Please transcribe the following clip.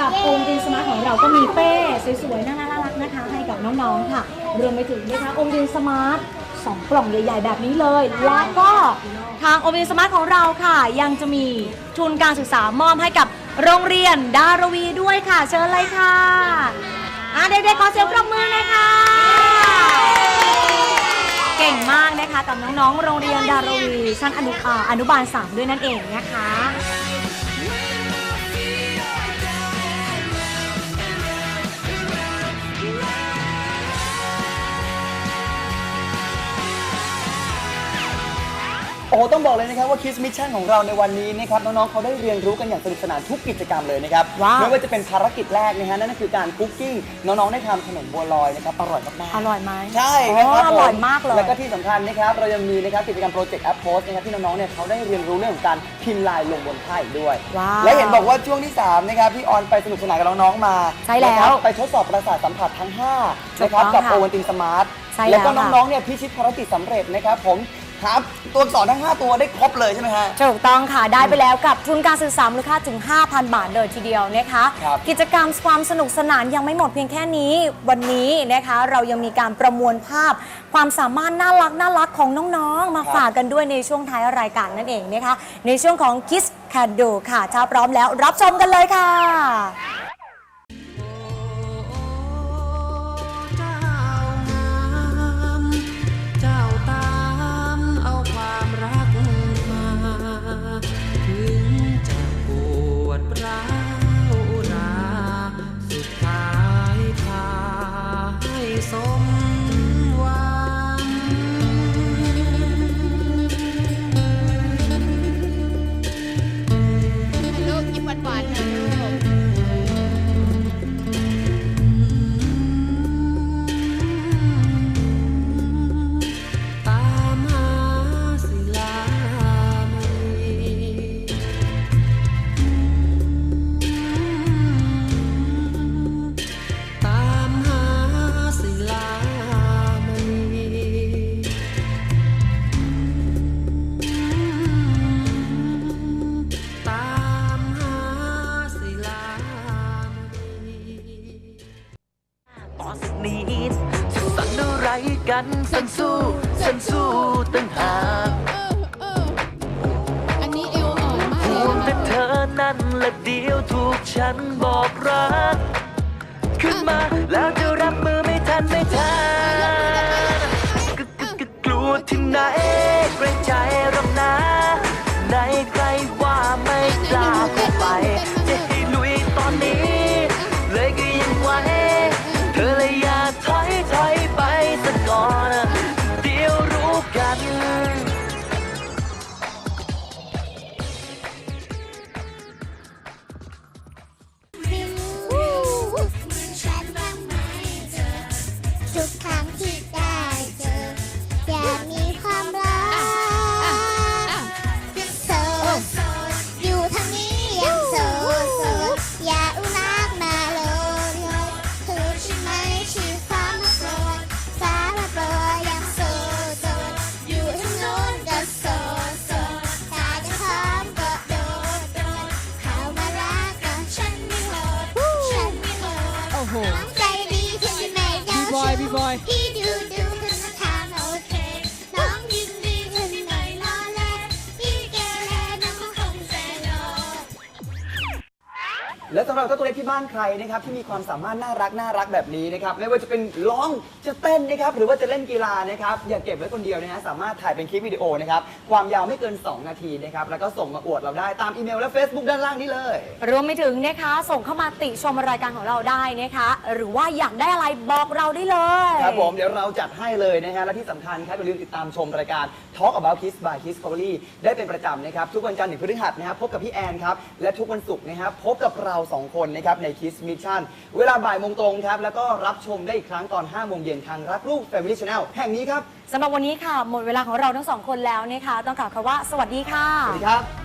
กับโอมดินสมาร์ทของเราก็มีเป้สวยๆน่ารักๆนะคะ ให้กับน้องๆค่ะ รวมไปถึงนะคะโอมดินสมาร์ทสองกล่องใหญ่ ๆ แบบนี้เลย และก็ทางโอมดินสมาร์ทของเราค่ะ ยังจะมีทุนการศึกษามอบให้กับโรงเรียนดารวีด้วยค่ะ เชิญเลยค่ะอะเด็กๆขอเสียงปรบมือนะคะ เก่งมากนะคะกับน้องๆ โรงเรียนดารวีชั้นอนุอาอนุบาล 3 ด้วยนั่นเองนะคะ โอ้โหต้องบอกเลยนะครับว่าคิสมิชชั่นของเราในวันนี้นะครับน้องๆเขาได้เรียนรู้กันอย่างสนุกสนานทุกกิจกรรมเลยนะครับว้าว ไม่ว่าจะเป็นภารกิจแรกนะฮะนั่นก็คือการคุกกิ้งน้องๆได้ทำขนมบัวลอยนะครับอร่อยมากๆอร่อยไหมใช่นะครับอร่อยมากเลย แล้วก็ที่สำคัญนะครับเรายังมีนะครับกิจกรรมโปรเจกต์แอปโพสนะครับที่น้องๆเนี่ยเขาได้เรียนรู้เรื่องของการพิมพ์ลายลงบนไพ่อีกด้วย ว้าวและเห็นบอกว่าช่วงที่สามนะครับพี่ออนไปสนุกสนานกับน้องๆมาใช่แล้วนะครับไปทดสอบประสาทสัมผัสทั้งห้าถูกนะครับต้องกับค่ะโอวันตินสมาร์ทใช่แล้วก็แล้วค่ะน้องๆเนี่ยพิชิตภารกิจสำเร็จนะครับผม หาตัวอักษรทั้ง 5 ตัวได้ครบเลยใช่ไหมฮะ ถูกต้องค่ะ ได้ไปแล้วกับทุนการศึกษามูลค่าถึง 5,000 บาทเลยทีเดียวนะคะ ครับ กิจกรรมความสนุกสนานยังไม่หมดเพียงแค่นี้ วันนี้นะคะเรายังมีการประมวลภาพ ความสามารถน่ารักน่ารักของน้องๆ มาฝากกันด้วยในช่วงท้ายรายการนั่นเองนะคะ ในช่วงของ Kiss Can Do ค่ะ ถ้าพร้อมแล้วรับชมกันเลยค่ะ นสันสู้สันสู้ตั้งหากอันนี้เอวอ่อนมากห่เลวงยแต่เธอนั่นและเดียวถูกฉันบอกรัก ขึ้นมาแล้วจะรับมือไม่ทันไม่ทันกกกึกกึกกลัวที่ไหนเกรง สำหรับเจ้าตัวเล็กที่บ้านใครนะครับที่มีความสามารถน่ารักน่ารักแบบนี้นะครับไม่ว่าจะเป็นร้องจะเต้นนะครับหรือว่าจะเล่นกีฬานะครับอย่าเก็บไว้คนเดียวนะฮะสามารถถ่ายเป็นคลิปวิดีโอนะครับความยาวไม่เกิน 2 นาทีนะครับแล้วก็ส่งมาอวดเราได้ตามอีเมลและ Facebook ด้านล่างนี้เลย รวมไปถึงนะคะส่งเข้ามาติชมรายการของเราได้นะคะ หรือว่าอยากได้อะไรบอกเราได้เลยครับผมเดี๋ยวเราจัดให้เลยนะฮะและที่สำคัญครับอย่าลืมติดตามชมรายการ Talk About Kiss by Kiss c o v e r y ได้เป็นประจำนะครับทุกวันจันทร์ถึงพฤหัสนะครับพบกับพี่แอนครับและทุกวันศุกร์นะครับพบกับเราสองคนนะครับใน Kiss Mission เวลาบ่ายโมงตรงครับ แล้วก็รับชมได้อีกครั้งตอน5โมงเย็นทางรักลูก Family Channel แห่งนี้ครับสำหรับวันนี้ค่ะ หมดเวลาของเราทั้งสองคนแล้วนะคะ ต้องกล่าวคำว่าสวัสดีค่ะ สวัสดีครับ